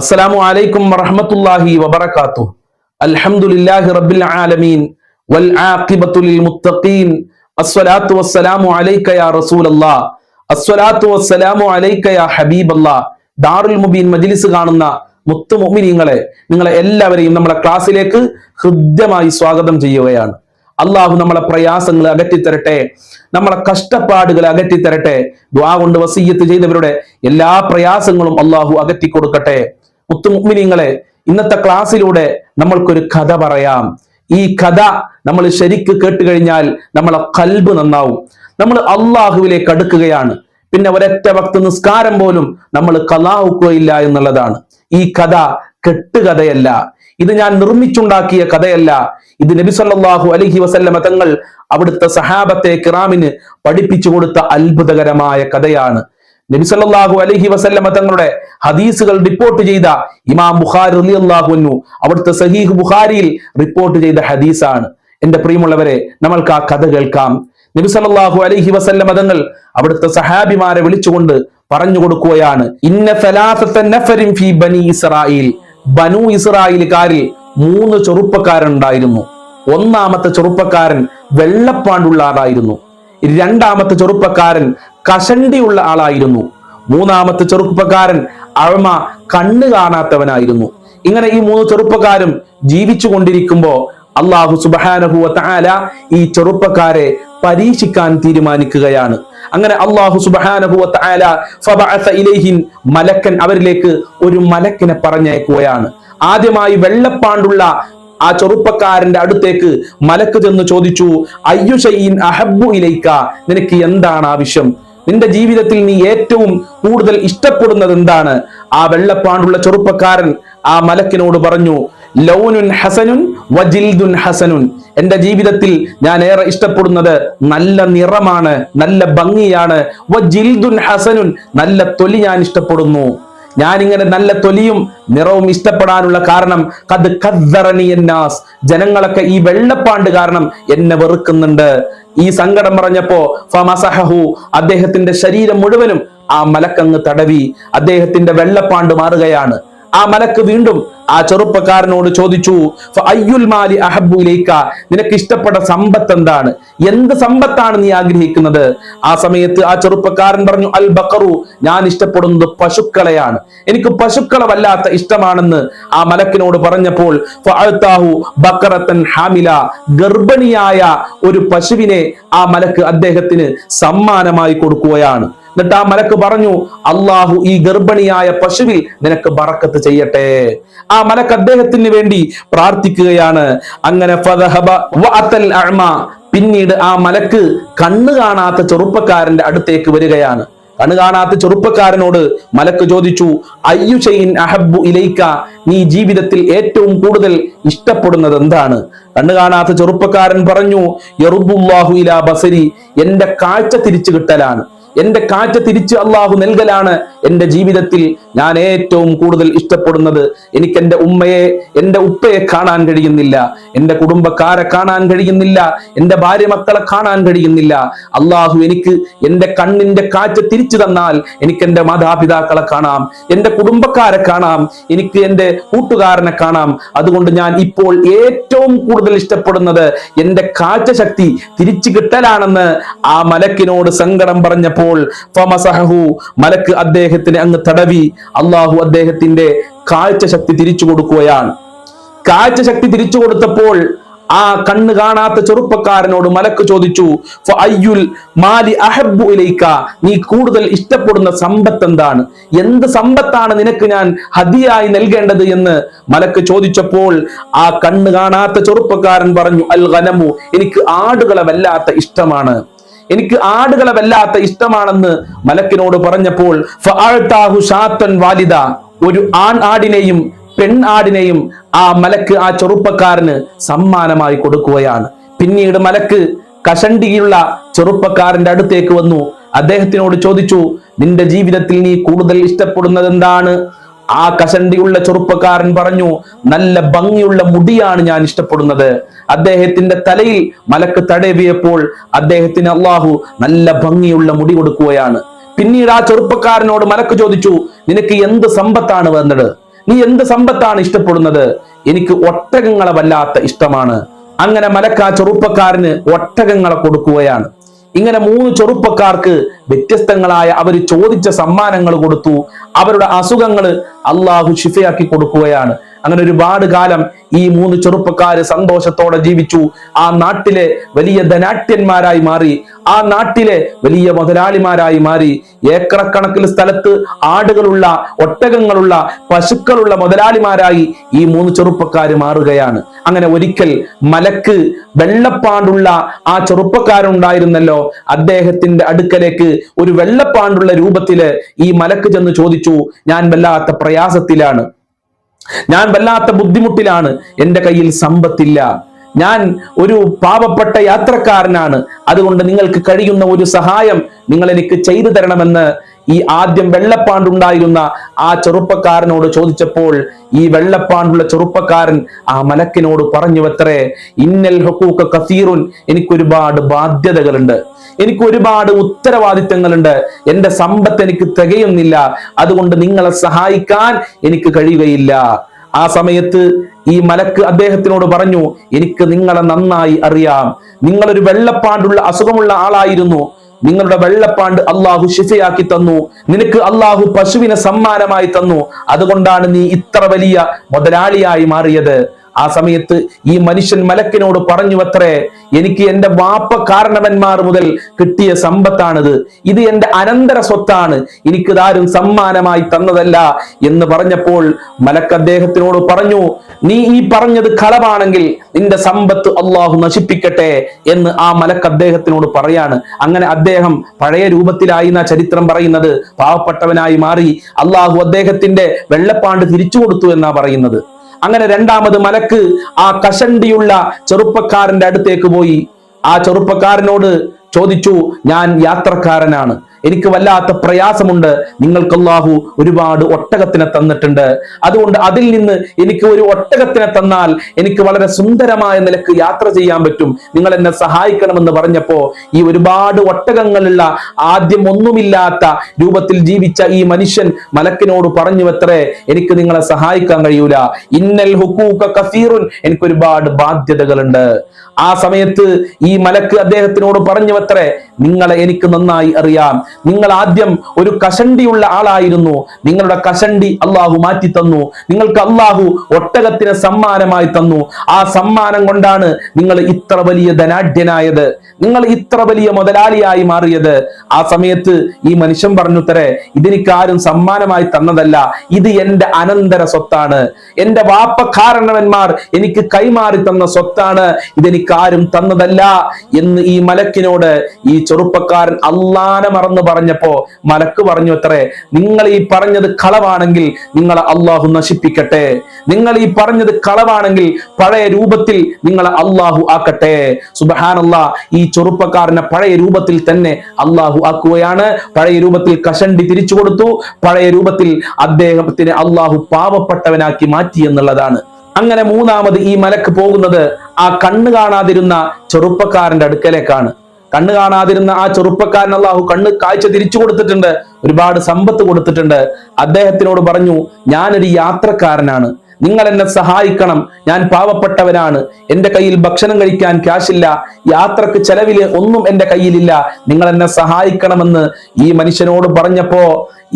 അസ്സലാമു അലൈക്കും വറഹ്മത്തുള്ളാഹി വബറകാതുഹു. അൽഹംദുലില്ലാഹി റബ്ബിൽ ആലമീൻ. വൽ ആഖിബത്തു മുത്തഖീൻ. അസ്സലാത്തു വസ്സലാമു അലൈക യാ റസൂലല്ലാഹ് അസ്സലാത്തു വസ്സലാമു അലൈക യാ ഹബീബല്ലാഹ് ദാറുൽ മുബീൻ മജ്ലിസ് കാണുന്ന മുത്തു നിങ്ങളെ എല്ലാവരെയും നമ്മുടെ ക്ലാസ്സിലേക്ക് ഹൃദ്യമായി സ്വാഗതം ചെയ്യുകയാണ്. അള്ളാഹു നമ്മളെ പ്രയാസങ്ങൾ അകറ്റിത്തരട്ടെ നമ്മളെ കഷ്ടപ്പാടുകൾ അകറ്റിത്തരട്ടെ ദ്വാ കൊണ്ട് വസീയത്ത് ചെയ്തവരുടെ എല്ലാ പ്രയാസങ്ങളും അള്ളാഹു അകറ്റി കൊടുക്കട്ടെ മുത്തുമുഗ്മിനിങ്ങളെ ഇന്നത്തെ ക്ലാസ്സിലൂടെ നമ്മൾക്കൊരു കഥ പറയാം. ഈ കഥ നമ്മൾ ശരിക്ക് കേട്ട് കഴിഞ്ഞാൽ നമ്മളെ കൽബ് നന്നാവും. നമ്മൾ അള്ളാഹുവിലേക്ക് അടുക്കുകയാണ്. പിന്നെ ഒരൊറ്റ ഭക്ത നിസ്കാരം പോലും നമ്മൾ കലാവുക്കുകയില്ല എന്നുള്ളതാണ്. ഈ കഥ കെട്ടുകഥയല്ല. ഇത് ഞാൻ നിർമ്മിച്ചുണ്ടാക്കിയ കഥയല്ല. ഇത് നബി സല്ലല്ലാഹു അലൈഹി വസല്ലമ തങ്ങൾ അവിടുത്തെ സഹാബത്തെ കിറാമിന് പഠിപ്പിച്ചു കൊടുത്ത അത്ഭുതകരമായ കഥയാണ്. നബി അലഹി വസല്ലമ തങ്ങളുടെ ഹദീസുകൾ റിപ്പോർട്ട് ചെയ്ത ഇമാം ബുഖാരി റളിയല്ലാഹു അൻഹു അവിടുത്തെ സഹീഹ് ബുഖാരിയിൽ റിപ്പോർട്ട് ചെയ്ത ഹദീസാണ്. എന്റെ പ്രിയമുള്ളവരെ നമ്മൾക്ക് ആ കഥ കേൾക്കാം. നബി അലഹി വസല്ല മതങ്ങൾ തങ്ങൾ അവിടുത്തെ സഹാബിമാരെ വിളിച്ചുകൊണ്ട് പറഞ്ഞു കൊടുക്കുകയാണ് ഇന്ന ഫീ ബനി ബനു ഇസ്രായേൽക്കാരിൽ മൂന്ന് ചെറുപ്പക്കാരുണ്ടായിരുന്നു. ഒന്നാമത്തെ ചെറുപ്പക്കാരൻ വെള്ളപ്പാണ്ടുള്ള ആളായിരുന്നു രണ്ടാമത്തെ ചെറുപ്പക്കാരൻ കഷണ്ടിയുള്ള ആളായിരുന്നു. മൂന്നാമത്തെ ചെറുപ്പക്കാരൻ അഴമ കണ്ണു കാണാത്തവനായിരുന്നു. ഇങ്ങനെ ഈ മൂന്ന് ചെറുപ്പക്കാരും ജീവിച്ചു കൊണ്ടിരിക്കുമ്പോ അള്ളാഹു സുബാനഹുവ താല ഈ ചെറുപ്പക്കാരെ പരീക്ഷിക്കാൻ തീരുമാനിക്കുകയാണ്. അങ്ങനെ അള്ളാഹു സുബാനഹുവ താല ഇലൈഹിൻ മലക്കൻ അവരിലേക്ക് ഒരു മലക്കിനെ പറഞ്ഞയക്കുകയാണ്. ആദ്യമായി വെള്ളപ്പാണ്ടുള്ള ആ ചെറുപ്പക്കാരന്റെ അടുത്തേക്ക് മലക്ക് ചെന്ന് ചോദിച്ചു അയ്യുഷയിൻ അഹബു ഇലൈക്ക നിനക്ക് എന്താണ് ആവശ്യം? നിന്റെ ജീവിതത്തിൽ നീ ഏറ്റവും കൂടുതൽ ഇഷ്ടപ്പെടുന്നത് എന്താണ്? ആ വെള്ളപ്പാണ്ടുള്ള ചെറുപ്പക്കാരൻ ആ മലക്കിനോട് പറഞ്ഞു ലൗനുൻ ഹസനുൻ വജിൽദുൻ ഹസനുൻ. എന്റെ ജീവിതത്തിൽ ഞാൻ ഏറെ ഇഷ്ടപ്പെടുന്നത് നല്ല നിറമാണ് നല്ല ഭംഗിയാണ്. വജിൽദുൻ ഹസനുൻ നല്ല തൊലി ഞാൻ ഇഷ്ടപ്പെടുന്നു. ഞാനിങ്ങനെ നല്ല തൊലിയും നിറവും ഇഷ്ടപ്പെടാനുള്ള കാരണം കത് കദ്ദറണി എന്നാസ് ജനങ്ങളൊക്കെ ഈ വെള്ളപ്പാണ്ട് കാരണം എന്നെ വെറുക്കുന്നുണ്ട്. ഈ സങ്കടം പറഞ്ഞപ്പോ ഫമസഹു അദ്ദേഹത്തിന്റെ ശരീരം മുഴുവനും ആ മലക്കങ്ങ് തടവി. അദ്ദേഹത്തിന്റെ വെള്ളപ്പാണ്ട് മാറുകയാണ്. ആ മലക്ക് വീണ്ടും ആ ചെറുപ്പക്കാരനോട് ചോദിച്ചു മാലി അഹബുലേക്ക നിനക്ക് ഇഷ്ടപ്പെട്ട സമ്പത്ത് എന്താണ്? എന്ത് സമ്പത്താണ് നീ ആഗ്രഹിക്കുന്നത്? ആ സമയത്ത് ആ ചെറുപ്പക്കാരൻ പറഞ്ഞു അൽ ബക്കറു ഞാൻ ഇഷ്ടപ്പെടുന്നത് പശുക്കളെയാണ്. എനിക്ക് പശുക്കളെ വല്ലാത്ത ഇഷ്ടമാണെന്ന് ആ മലക്കിനോട് പറഞ്ഞപ്പോൾ ബക്കറത്തൻ ഹാമില ഗർഭിണിയായ ഒരു പശുവിനെ ആ മലക്ക് അദ്ദേഹത്തിന് സമ്മാനമായി കൊടുക്കുകയാണ്. എന്നിട്ട് ആ മലക്ക് പറഞ്ഞു അള്ളാഹു ഈ ഗർഭിണിയായ പശുവിൽ നിനക്ക് ബറക്കത്ത് ചെയ്യട്ടെ. ആ മലക്ക് അദ്ദേഹത്തിന് വേണ്ടി പ്രാർത്ഥിക്കുകയാണ്. അങ്ങനെ. പിന്നീട് ആ മലക്ക് കണ്ണു കാണാത്ത ചെറുപ്പക്കാരന്റെ അടുത്തേക്ക് വരികയാണ്. കണ്ണു കാണാത്ത ചെറുപ്പക്കാരനോട് മലക്ക് ചോദിച്ചു അയ്യു അയ്യുഷയിൻ അഹബു ഇലൈക്ക? നീ ജീവിതത്തിൽ ഏറ്റവും കൂടുതൽ ഇഷ്ടപ്പെടുന്നത് എന്താണ്? കണ്ണു കാണാത്ത ചെറുപ്പക്കാരൻ പറഞ്ഞു യറുബുല്ലാഹു ഇലാ ബസരി. എന്റെ കാഴ്ച തിരിച്ചു കിട്ടലാണ്. എന്റെ കാഴ്ച തിരിച്ച് അള്ളാഹു നൽകലാണ്. എന്റെ ജീവിതത്തിൽ ഞാൻ ഏറ്റവും കൂടുതൽ ഇഷ്ടപ്പെടുന്നത് എനിക്ക് എന്റെ ഉമ്മയെ എന്റെ ഉപ്പയെ കാണാൻ കഴിയുന്നില്ല. എന്റെ കുടുംബക്കാരെ കാണാൻ കഴിയുന്നില്ല. എന്റെ ഭാര്യ മക്കളെ കാണാൻ കഴിയുന്നില്ല. അള്ളാഹു എനിക്ക് എന്റെ കണ്ണിന്റെ കാറ്റ് തിരിച്ചു തന്നാൽ എനിക്ക് എന്റെ മാതാപിതാക്കളെ കാണാം. എന്റെ കുടുംബക്കാരെ കാണാം. എനിക്ക് എന്റെ കൂട്ടുകാരനെ കാണാം. അതുകൊണ്ട് ഞാൻ ഇപ്പോൾ ഏറ്റവും കൂടുതൽ ഇഷ്ടപ്പെടുന്നത് എന്റെ കാറ്റ ശക്തി തിരിച്ചു കിട്ടലാണെന്ന് ആ മലക്കിനോട് സങ്കടം പറഞ്ഞപ്പോൾ മലക്ക് അദ്ദേഹത്തിന് അങ്ങ് തടവി. അള്ളാഹു അദ്ദേഹത്തിന്റെ കാഴ്ച ശക്തി തിരിച്ചു കൊടുക്കുകയാണ്. കാഴ്ച ശക്തി തിരിച്ചു കൊടുത്തപ്പോൾ ആ കണ്ണ് കാണാത്ത ചെറുപ്പക്കാരനോട് മലക്ക് ചോദിച്ചു അയ്യുൽ മാലി അഹബു ഇലൈക്ക നീ കൂടുതൽ ഇഷ്ടപ്പെടുന്ന സമ്പത്ത് എന്താണ്? എന്ത് സമ്പത്താണ് നിനക്ക് ഞാൻ ഹതിയായി നൽകേണ്ടത്? എന്ന് മലക്ക് ചോദിച്ചപ്പോൾ ആ കണ്ണ് കാണാത്ത ചെറുപ്പക്കാരൻ പറഞ്ഞു അൽ ഗനമു എനിക്ക് ആടുകളെ വല്ലാത്ത ഇഷ്ടമാണ്. എനിക്ക് ആടുകളെ വല്ലാത്ത ഇഷ്ടമാണെന്ന് മലക്കിനോട് പറഞ്ഞപ്പോൾ വാലിദ. ഒരു ആൺ ആടിനെയും പെൺ ആടിനെയും ആ മലക്ക് ആ ചെറുപ്പക്കാരന് സമ്മാനമായി കൊടുക്കുകയാണ്. പിന്നീട് മലക്ക് കഷണ്ടിയുള്ള ചെറുപ്പക്കാരന്റെ അടുത്തേക്ക് വന്നു. അദ്ദേഹത്തിനോട് ചോദിച്ചു നിന്റെ ജീവിതത്തിൽ നീ കൂടുതൽ ഇഷ്ടപ്പെടുന്നത് എന്താണ് ആ കഷണ്ടിയുള്ള ചെറുപ്പക്കാരൻ പറഞ്ഞു നല്ല ഭംഗിയുള്ള മുടിയാണ് ഞാൻ ഇഷ്ടപ്പെടുന്നത്. അദ്ദേഹത്തിന്റെ തലയിൽ മലക്ക് തടവിയപ്പോൾ അദ്ദേഹത്തിന് അള്ളാഹു നല്ല ഭംഗിയുള്ള മുടി കൊടുക്കുകയാണ്. പിന്നീട് ആ ചെറുപ്പക്കാരനോട് മലക്ക് ചോദിച്ചു നിനക്ക് എന്ത് സമ്പത്താണ് വന്നത്? നീ എന്ത് സമ്പത്താണ് ഇഷ്ടപ്പെടുന്നത്? എനിക്ക് ഒട്ടകങ്ങളെ വല്ലാത്ത ഇഷ്ടമാണ്. അങ്ങനെ മലക്ക് ആ ചെറുപ്പക്കാരന് ഒട്ടകങ്ങളെ കൊടുക്കുകയാണ്. ഇങ്ങനെ മൂന്ന് ചെറുപ്പക്കാർക്ക് വ്യത്യസ്തങ്ങളായ അവർ ചോദിച്ച സമ്മാനങ്ങൾ കൊടുത്തു. അവരുടെ അസുഖങ്ങൾ അള്ളാഹു ഷിഫയാക്കി കൊടുക്കുകയാണ്. അങ്ങനെ ഒരുപാട് കാലം ഈ മൂന്ന് ചെറുപ്പക്കാര് സന്തോഷത്തോടെ ജീവിച്ചു. ആ നാട്ടിലെ വലിയ ധനാട്യന്മാരായി മാറി ആ നാട്ടിലെ വലിയ മുതലാളിമാരായി മാറി. ഏക്കറക്കണക്കിന് സ്ഥലത്ത് ആടുകളുള്ള ഒട്ടകങ്ങളുള്ള പശുക്കളുള്ള മുതലാളിമാരായി ഈ മൂന്ന് ചെറുപ്പക്കാര് മാറുകയാണ്. അങ്ങനെ ഒരിക്കൽ മലക്ക് വെള്ളപ്പാണ്ടുള്ള ആ ചെറുപ്പക്കാരുണ്ടായിരുന്നല്ലോ. അദ്ദേഹത്തിന്റെ അടുക്കലേക്ക് ഒരു വെള്ളപ്പാണ്ടുള്ള രൂപത്തിൽ ഈ മലക്ക് ചെന്ന് ചോദിച്ചു ഞാൻ വല്ലാത്ത പ്രയാസത്തിലാണ്. ഞാൻ വല്ലാത്ത ബുദ്ധിമുട്ടിലാണ് എന്റെ കയ്യിൽ സമ്പത്തില്ല. ഞാൻ ഒരു പാപപ്പെട്ട യാത്രക്കാരനാണ്. അതുകൊണ്ട് നിങ്ങൾക്ക് കഴിയുന്ന ഒരു സഹായം നിങ്ങൾ എനിക്ക് ചെയ്തു തരണമെന്ന് ഈ ആദ്യം വെള്ളപ്പാണ്ടുണ്ടായിരുന്ന ആ ചെറുപ്പക്കാരനോട് ചോദിച്ചപ്പോൾ ഈ വെള്ളപ്പാണ്ടുള്ള ചെറുപ്പക്കാരൻ ആ മലക്കിനോട് പറഞ്ഞു അത്രേ ഇന്നൽ ഹക്കൂക്ക കസീറുൻ എനിക്ക് ഒരുപാട് ബാധ്യതകളുണ്ട്. എനിക്ക് ഒരുപാട് ഉത്തരവാദിത്തങ്ങളുണ്ട്. എന്റെ സമ്പത്ത് എനിക്ക് തികയുന്നില്ല. അതുകൊണ്ട് നിങ്ങളെ സഹായിക്കാൻ എനിക്ക് കഴിയുകയില്ല. ആ സമയത്ത് ഈ മലക്ക് അദ്ദേഹത്തിനോട് പറഞ്ഞു എനിക്ക് നിങ്ങളെ നന്നായി അറിയാം. നിങ്ങളൊരു വെള്ളപ്പാണ്ടുള്ള അസുഖമുള്ള ആളായിരുന്നു. നിങ്ങളുടെ വെള്ളപ്പാണ്ട് അള്ളാഹു ശിഫയാക്കി തന്നു. നിനക്ക് അള്ളാഹു പശുവിനെ സമ്മാനമായി തന്നു. അതുകൊണ്ടാണ് നീ ഇത്ര വലിയ മുതലാളിയായി മാറിയത്. ആ സമയത്ത് ഈ മനുഷ്യൻ മലക്കിനോട് പറഞ്ഞു അത്രേ എനിക്ക് എന്റെ വാപ്പ കാരണവന്മാർ മുതൽ കിട്ടിയ സമ്പത്താണിത്. ഇത് എന്റെ അനന്തര സ്വത്താണ്. എനിക്ക് ഇതാരും സമ്മാനമായി തന്നതല്ല എന്ന് പറഞ്ഞപ്പോൾ മലക്ക് അദ്ദേഹത്തിനോട് പറഞ്ഞു നീ ഈ പറഞ്ഞത് കളവാണെങ്കിൽ നിന്റെ സമ്പത്ത് അള്ളാഹു നശിപ്പിക്കട്ടെ എന്ന് ആ മലക്ക് അദ്ദേഹത്തിനോട് പറയാണ്. അങ്ങനെ അദ്ദേഹം പഴയ രൂപത്തിലായി എന്ന ചരിത്രം പറയുന്നത്. പാവപ്പെട്ടവനായി മാറി. അള്ളാഹു അദ്ദേഹത്തിന്റെ വെള്ളപ്പാണ്ട് തിരിച്ചു കൊടുത്തു എന്നാ പറയുന്നത്. അങ്ങനെ രണ്ടാമത് മലക്ക് ആ കഷണ്ടിയുള്ള ചെറുപ്പക്കാരന്റെ അടുത്തേക്ക് പോയി. ആ ചെറുപ്പക്കാരനോട് ചോദിച്ചു ഞാൻ യാത്രക്കാരനാണ്. എനിക്ക് വല്ലാത്ത പ്രയാസമുണ്ട്. നിങ്ങൾക്ക് അള്ളാഹു ഒരുപാട് ഒട്ടകത്തിനെ തന്നിട്ടുണ്ട്. അതുകൊണ്ട് അതിൽ നിന്ന് എനിക്ക് ഒരു ഒട്ടകത്തിനെ തന്നാൽ എനിക്ക് വളരെ സുന്ദരമായ നിലയ്ക്ക് യാത്ര ചെയ്യാൻ പറ്റും. നിങ്ങൾ എന്നെ സഹായിക്കണമെന്ന് പറഞ്ഞപ്പോ ഈ ഒരുപാട് ഒട്ടകങ്ങളുള്ള ആദ്യം ഒന്നുമില്ലാത്ത രൂപത്തിൽ ജീവിച്ച ഈ മനുഷ്യൻ മലക്കിനോട് പറഞ്ഞു എത്രേ എനിക്ക് നിങ്ങളെ സഹായിക്കാൻ കഴിയൂല. ഇന്നൽ ഹുക്കൂക്ക കസീറുൻ. എനിക്ക് ഒരുപാട് ബാധ്യതകളുണ്ട്. ആ സമയത്ത് ഈ മലക്ക് അദ്ദേഹത്തിനോട് പറഞ്ഞു അത്രേ നിങ്ങളെ എനിക്ക് നന്നായി അറിയാം. നിങ്ങൾ ആദ്യം ഒരു കഷണ്ടിയുള്ള ആളായിരുന്നു. നിങ്ങളുടെ കഷണ്ടി അള്ളാഹു മാറ്റി തന്നു. നിങ്ങൾക്ക് അള്ളാഹു ഒട്ടകത്തിന് സമ്മാനമായി തന്നു. ആ സമ്മാനം കൊണ്ടാണ് നിങ്ങൾ ഇത്ര വലിയ ധനാഢ്യനായത്. നിങ്ങൾ ഇത്ര വലിയ മുതലാളിയായി മാറിയത്. ആ സമയത്ത് ഈ മനുഷ്യൻ പറഞ്ഞു തരേ ഇതെനിക്ക് ആരും സമ്മാനമായി തന്നതല്ല. ഇത് എന്റെ അനന്തര സ്വത്താണ്. എന്റെ വാപ്പ കാരണവന്മാർ എനിക്ക് കൈമാറി തന്ന സ്വത്താണ്. ഇതെനിക്ക് ആരും തന്നതല്ല. എന്ന് ഈ മലക്കിനോട് ഈ ചെറുപ്പക്കാരൻ അള്ളാനെ മറന്ന് പറഞ്ഞപ്പോ മലക്ക് പറഞ്ഞു അത്രേ നിങ്ങൾ ഈ പറഞ്ഞത് കളവാണെങ്കിൽ നിങ്ങളെ അള്ളാഹു നശിപ്പിക്കട്ടെ. നിങ്ങൾ ഈ പറഞ്ഞത് കളവാണെങ്കിൽ പഴയ രൂപത്തിൽ നിങ്ങളെ അള്ളാഹു ആക്കട്ടെ. സുബഹാനല്ല ഈ ചെറുപ്പക്കാരനെ പഴയ രൂപത്തിൽ തന്നെ അള്ളാഹു ആക്കുകയാണ്. പഴയ രൂപത്തിൽ കഷണ്ടി തിരിച്ചു കൊടുത്തു. പഴയ രൂപത്തിൽ അദ്ദേഹത്തിന് അള്ളാഹു പാവപ്പെട്ടവനാക്കി മാറ്റി എന്നുള്ളതാണ്. അങ്ങനെ മൂന്നാമത് ഈ മലക്ക് പോകുന്നത് ആ കണ്ണ് കാണാതിരുന്ന ചെറുപ്പക്കാരന്റെ അടുക്കലേക്കാണ്. കണ്ണ് കാണാതിരുന്ന ആ ചെറുപ്പക്കാരൻ അള്ളാഹു കണ്ണ് കാഴ്ച തിരിച്ചു കൊടുത്തിട്ടുണ്ട് ഒരുപാട് സമ്പത്ത് കൊടുത്തിട്ടുണ്ട്. അദ്ദേഹത്തിനോട് പറഞ്ഞു ഞാനൊരു യാത്രക്കാരനാണ്. നിങ്ങൾ എന്നെ സഹായിക്കണം. ഞാൻ പാവപ്പെട്ടവനാണ്. എന്റെ കയ്യിൽ ഭക്ഷണം കഴിക്കാൻ ക്യാഷില്ല യാത്രയ്ക്ക് ചെലവിൽ ഒന്നും എന്റെ കയ്യിലില്ല. നിങ്ങൾ എന്നെ സഹായിക്കണമെന്ന് ഈ മനുഷ്യനോട് പറഞ്ഞപ്പോ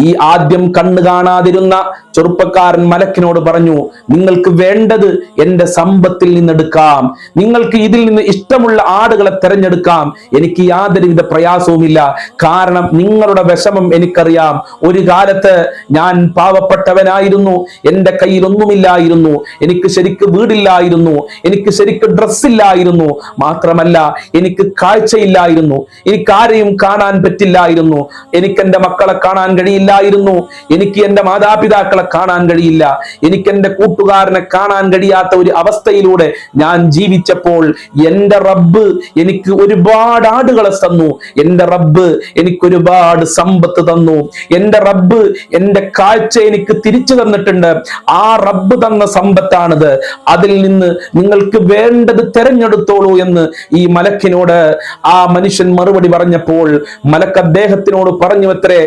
ഈ ആദ്യം കണ്ണു കാണാതിരുന്ന ചെറുപ്പക്കാരൻ മലക്കിനോട് പറഞ്ഞു നിങ്ങൾക്ക് വേണ്ടത് എന്റെ സമ്പത്തിൽ നിന്നെടുക്കാം. നിങ്ങൾക്ക് ഇതിൽ നിന്ന് ഇഷ്ടമുള്ള ആടുകളെ തെരഞ്ഞെടുക്കാം. എനിക്ക് യാതൊരുവിധ പ്രയാസവുമില്ല. കാരണം നിങ്ങളുടെ വിഷമം എനിക്കറിയാം. ഒരു കാലത്ത് ഞാൻ പാവപ്പെട്ടവനായിരുന്നു. എന്റെ കയ്യിൽ ഒന്നുമില്ലായിരുന്നു എനിക്ക് ശരിക്ക് വീടില്ലായിരുന്നു. എനിക്ക് ശരിക്ക് ഡ്രസ്സില്ലായിരുന്നു. മാത്രമല്ല എനിക്ക് കാഴ്ചയില്ലായിരുന്നു. എനിക്ക് ആരെയും കാണാൻ പറ്റില്ലായിരുന്നു. എനിക്ക് എന്റെ മക്കളെ കാണാൻ കഴിയില്ലായിരുന്നു. എനിക്ക് എന്റെ മാതാപിതാക്കളെ കാണാൻ കഴിയില്ല. എനിക്ക് എന്റെ കൂട്ടുകാരനെ കാണാൻ കഴിയാത്ത ഒരു അവസ്ഥയിലൂടെ ഞാൻ ജീവിച്ചപ്പോൾ എന്റെ റബ്ബ് എനിക്ക് ഒരുപാട് ആടുകളെ തന്നു. എന്റെ റബ്ബ് എനിക്ക് ഒരുപാട് സമ്പത്ത് തന്നു. എന്റെ റബ്ബ് എന്റെ കാഴ്ച എനിക്ക് തിരിച്ചു തന്നിട്ടുണ്ട്. ആ റബ്ബ് തന്ന സമ്പത്താണിത്. അതിൽ നിന്ന് നിങ്ങൾക്ക് വേണ്ടത് തെരഞ്ഞെടുത്തോളൂ എന്ന് ഈ മലക്കിനോട് ആ മനുഷ്യൻ മറുപടി പറഞ്ഞപ്പോൾ മലക്ക് അദ്ദേഹത്തിനോട് പറഞ്ഞു അത്രേ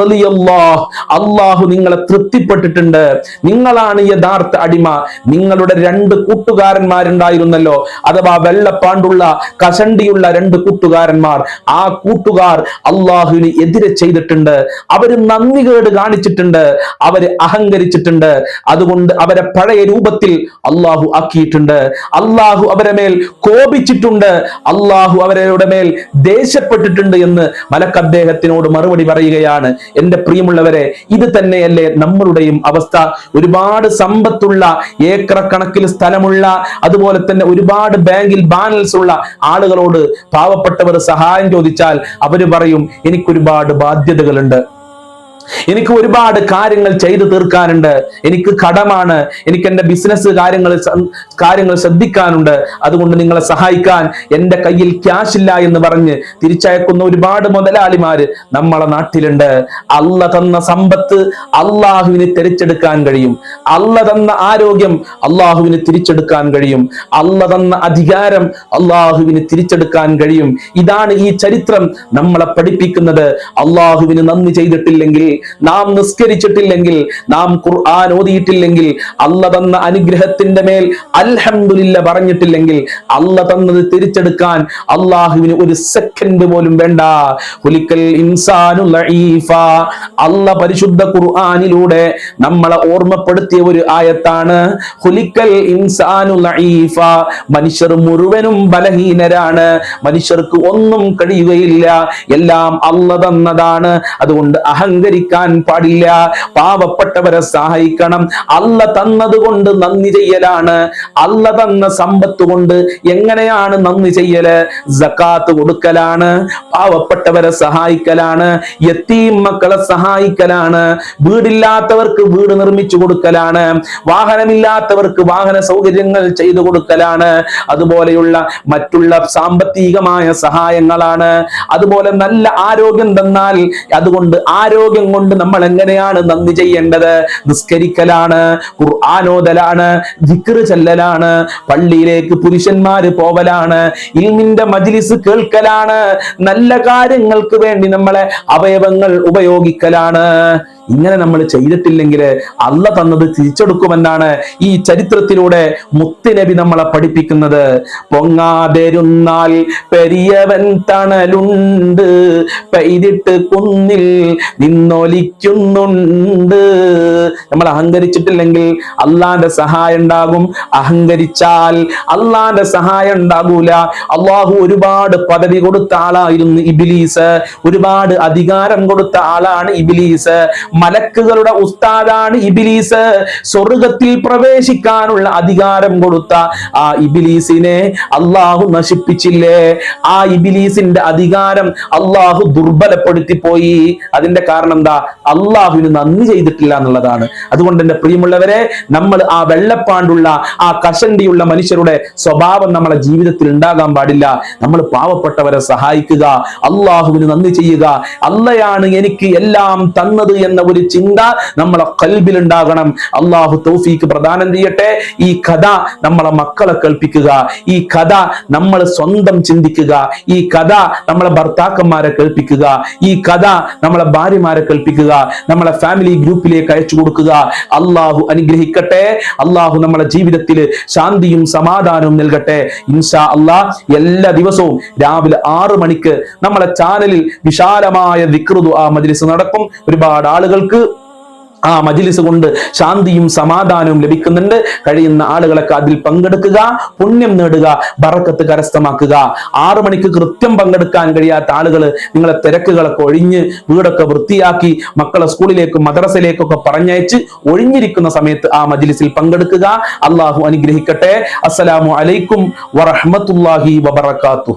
റളിയല്ലാഹ്. അള്ളാഹു നിങ്ങളെ തൃപ്തി ബോധ്യപ്പെട്ടിട്ടുണ്ട്. നിങ്ങളാണ് യഥാർത്ഥ അടിമ. നിങ്ങളുടെ രണ്ട് കൂട്ടുകാരന്മാരുണ്ടായിരുന്നല്ലോ. അഥവാ വെള്ളപ്പാണ്ടുള്ള കസണ്ടിയുള്ള രണ്ട് കൂട്ടുകാരന്മാർ. ആ കൂട്ടുകാർ അള്ളാഹുവിന് എതിരെ ചെയ്തിട്ടുണ്ട്. അവർ നന്ദികേട് കാണിച്ചിട്ടുണ്ട്. അവർ അഹങ്കരിച്ചിട്ടുണ്ട്. അതുകൊണ്ട് അവരെ പഴയ രൂപത്തിൽ അള്ളാഹു ആക്കിയിട്ടുണ്ട്. അള്ളാഹു അവരെ മേൽ കോപിച്ചിട്ടുണ്ട്. അള്ളാഹു അവരുടെ മേൽ ദേഷ്യപ്പെട്ടിട്ടുണ്ട് എന്ന് മലക്ക് അദ്ദേഹത്തിനോട് മറുപടി പറയുകയാണ്. എന്റെ പ്രിയമുള്ളവരെ ഇത് തന്നെയല്ലേ നമ്മളുടെയും അവസ്ഥ ഒരുപാട് സമ്പത്തുള്ള ഏക്കർ കണക്കിൽ സ്ഥലമുള്ള അതുപോലെ തന്നെ ഒരുപാട് ബാങ്കിൽ ബാലൻസ് ഉള്ള ആളുകളോട് പാവപ്പെട്ടവർ സഹായം ചോദിച്ചാൽ അവർ പറയും എനിക്കൊരുപാട് ബാധ്യതകളുണ്ട്. എനിക്ക് ഒരുപാട് കാര്യങ്ങൾ ചെയ്തു തീർക്കാനുണ്ട്. എനിക്ക് കടമാണ്. എനിക്ക് എന്റെ ബിസിനസ് കാര്യങ്ങൾ കാര്യങ്ങൾ ശ്രദ്ധിക്കാനുണ്ട്. അതുകൊണ്ട് നിങ്ങളെ സഹായിക്കാൻ എന്റെ കയ്യിൽ ക്യാഷ് ഇല്ല എന്ന് പറഞ്ഞ് തിരിച്ചയക്കുന്ന ഒരുപാട് മുതലാളിമാര് നമ്മളെ നാട്ടിലുണ്ട്. അല്ല തന്ന സമ്പത്ത് അള്ളാഹുവിന് തിരിച്ചെടുക്കാൻ കഴിയും. അല്ല തന്ന ആരോഗ്യം അള്ളാഹുവിന് തിരിച്ചെടുക്കാൻ കഴിയും. അല്ല തന്ന അധികാരം അള്ളാഹുവിന് തിരിച്ചെടുക്കാൻ കഴിയും. ഇതാണ് ഈ ചരിത്രം നമ്മളെ പഠിപ്പിക്കുന്നത്. അള്ളാഹുവിന് നന്ദി ചെയ്തിട്ടില്ലെങ്കിൽ നാം നിസ്കരിച്ചിട്ടില്ലെങ്കിൽ നാം ഖുർആൻ ഓതിയിട്ടില്ലെങ്കിൽ അല്ല തന്ന അനുഗ്രഹത്തിന്റെ മേൽ അൽഹമില്ല പറഞ്ഞിട്ടില്ലെങ്കിൽ അല്ല തന്നത് തിരിച്ചെടുക്കാൻ അള്ളാഹുവിന് ഒരു സെക്കൻഡ് പോലും വേണ്ട. ഹുലിക്കൽ ഇൻസാനു അല്ല പരിശുദ്ധ ഖുർആനിലൂടെ നമ്മളെ ഓർമ്മപ്പെടുത്തിയ ഒരു ആയത്താണ് ഹുലിക്കൽ ഇൻസാനു മനുഷ്യർ മുഴുവനും ബലഹീനരാണ് മനുഷ്യർക്ക് ഒന്നും കഴിയുകയില്ല എല്ലാം അല്ല തന്നതാണ്. അതുകൊണ്ട് അഹങ്കരിക്കാൻ പാടില്ല. പാവപ്പെട്ടവരെ സഹായിക്കണം. അല്ല തന്നത് കൊണ്ട് നന്ദി ചെയ്യലാണ്. അല്ല തന്ന സമ്പത്ത് കൊണ്ട് എങ്ങനെയാണ് നന്ദി ചെയ്യൽ? ജക്കാത്ത് കൊടുക്കലാണ്. പാവപ്പെട്ടവരെ സഹായിക്കലാണ്. എത്തീം മക്കളെ സഹായിക്കലാണ്. വീടില്ലാത്തവർക്ക് വീട് നിർമ്മിച്ചു കൊടുക്കലാണ്. വാഹനമില്ലാത്തവർക്ക് വാഹന സൗകര്യങ്ങൾ ചെയ്തു കൊടുക്കലാണ്. അതുപോലെയുള്ള മറ്റുള്ള സാമ്പത്തികമായ സഹായങ്ങളാണ്. അതുപോലെ നല്ല ആരോഗ്യം തന്നാൽ അതുകൊണ്ട് ആരോഗ്യം കൊണ്ട് നമ്മൾ എങ്ങനെയാണ് നന്ദി ചെയ്യേണ്ടത്? നിസ്കരിക്കലാണ് ഖുർആാനോദലാണ് ദിക്ർ ചെല്ലലാണ് പള്ളിയിലേക്ക് പുരുഷന്മാര് പോവലാണ് ഇൽമിന്റെ മജ്ലിസ് കേൾക്കലാണ് നല്ല കാര്യങ്ങൾക്ക് വേണ്ടി നമ്മളെ അവയവങ്ങൾ ഉപയോഗിക്കലാണ്. ഇങ്ങനെ നമ്മൾ ചെയ്തിട്ടില്ലെങ്കിൽ അല്ല തന്നത് തിരിച്ചെടുക്കുമെന്നാണ് ഈ ചരിത്രത്തിലൂടെ മുത്തുനബി നമ്മളെ പഠിപ്പിക്കുന്നത്. പൊങ്ങാതിരുന്നാൽ പെരിയവൻ തണലുണ്ട് പെയ്തിട്ട് കുന്നിൽ നിന്നൊലിക്കുന്നുണ്ട് നമ്മൾ അഹങ്കരിച്ചിട്ടില്ലെങ്കിൽ അള്ളാന്റെ സഹായം ഉണ്ടാകും. അഹങ്കരിച്ചാൽ അള്ളാന്റെ സഹായം ഉണ്ടാകൂല. അള്ളാഹു ഒരുപാട് പദവി കൊടുത്ത ആളായിരുന്നു ഇബിലീസ്. ഒരുപാട് അധികാരം കൊടുത്ത ആളാണ് ഇബിലീസ്. മലക്കുകളുടെ ഉസ്താദാണ് ഇബിലീസ്. സ്വർഗത്തിൽ പ്രവേശിക്കാനുള്ള അധികാരം കൊടുത്ത ആ ഇബിലീസിനെ അള്ളാഹു നശിപ്പിച്ചില്ലേ? ആ ഇബിലീസിന്റെ അധികാരം അള്ളാഹു ദുർബലപ്പെടുത്തി പോയി അതിന്റെ കാരണം എന്താ? tá അള്ളാഹുവിന് നന്ദി ചെയ്തിട്ടില്ല എന്നുള്ളതാണ്. അതുകൊണ്ട് എന്റെ പ്രിയമുള്ളവരെ നമ്മൾ ആ വെള്ളപ്പാണ്ടുള്ള ആ കഷണ്ടിയുള്ള മനുഷ്യരുടെ സ്വഭാവം നമ്മളെ ജീവിതത്തിൽ ഉണ്ടാകാൻ പാടില്ല. നമ്മൾ പാവപ്പെട്ടവരെ സഹായിക്കുക അള്ളാഹുവിന് നന്ദി ചെയ്യുക. അല്ലയാണ് എനിക്ക് എല്ലാം തന്നത് എന്ന ഒരു ചിന്ത നമ്മളെ കൽബിൽ ഉണ്ടാകണം. അള്ളാഹു തൗഫീക്ക് പ്രദാനം ചെയ്യട്ടെ. ഈ കഥ നമ്മളെ മക്കളെ കേൾപ്പിക്കുക. ഈ കഥ നമ്മൾ സ്വന്തം ചിന്തിക്കുക. ഈ കഥ നമ്മളെ ഭർത്താക്കന്മാരെ കേൾപ്പിക്കുക. ഈ കഥ നമ്മളെ ഭാര്യമാരെ കേൾപ്പിക്കുക. നമ്മളെ ഫാമിലി ഗ്രൂപ്പിലേക്ക് അയച്ചു കൊടുക്കുക. അള്ളാഹു അനുഗ്രഹിക്കട്ടെ. അള്ളാഹു നമ്മളെ ജീവിതത്തിൽ ശാന്തിയും സമാധാനവും നൽകട്ടെ. ഇൻഷാ അള്ളാഹ് എല്ലാ ദിവസവും രാവിലെ ആറു മണിക്ക് നമ്മളെ ചാനലിൽ വിശാലമായ വിക്രുതു ആ മജ്ലിസ് നടക്കും. ഒരുപാട് ആളുകൾക്ക് ആ മജിലിസ് കൊണ്ട് ശാന്തിയും സമാധാനവും ലഭിക്കുന്നുണ്ട്. കഴിയുന്ന ആളുകളൊക്കെ അതിൽ പങ്കെടുക്കുക പുണ്യം നേടുക ബറക്കത്ത് കരസ്ഥമാക്കുക. ആറു മണിക്ക് കൃത്യം പങ്കെടുക്കാൻ കഴിയാത്ത ആളുകൾ നിങ്ങളെ തിരക്കുകളൊക്കെ ഒഴിഞ്ഞ് വീടൊക്കെ വൃത്തിയാക്കി മക്കളെ സ്കൂളിലേക്കും മദ്രസയിലേക്കൊക്കെ പറഞ്ഞയച്ച് ഒഴിഞ്ഞിരിക്കുന്ന സമയത്ത് ആ മജിലിസിൽ പങ്കെടുക്കുക. അള്ളാഹു അനുഗ്രഹിക്കട്ടെ. അസ്സലാമു അലൈക്കും വറഹമത്തുല്ലാഹി വബറകാതുഹു.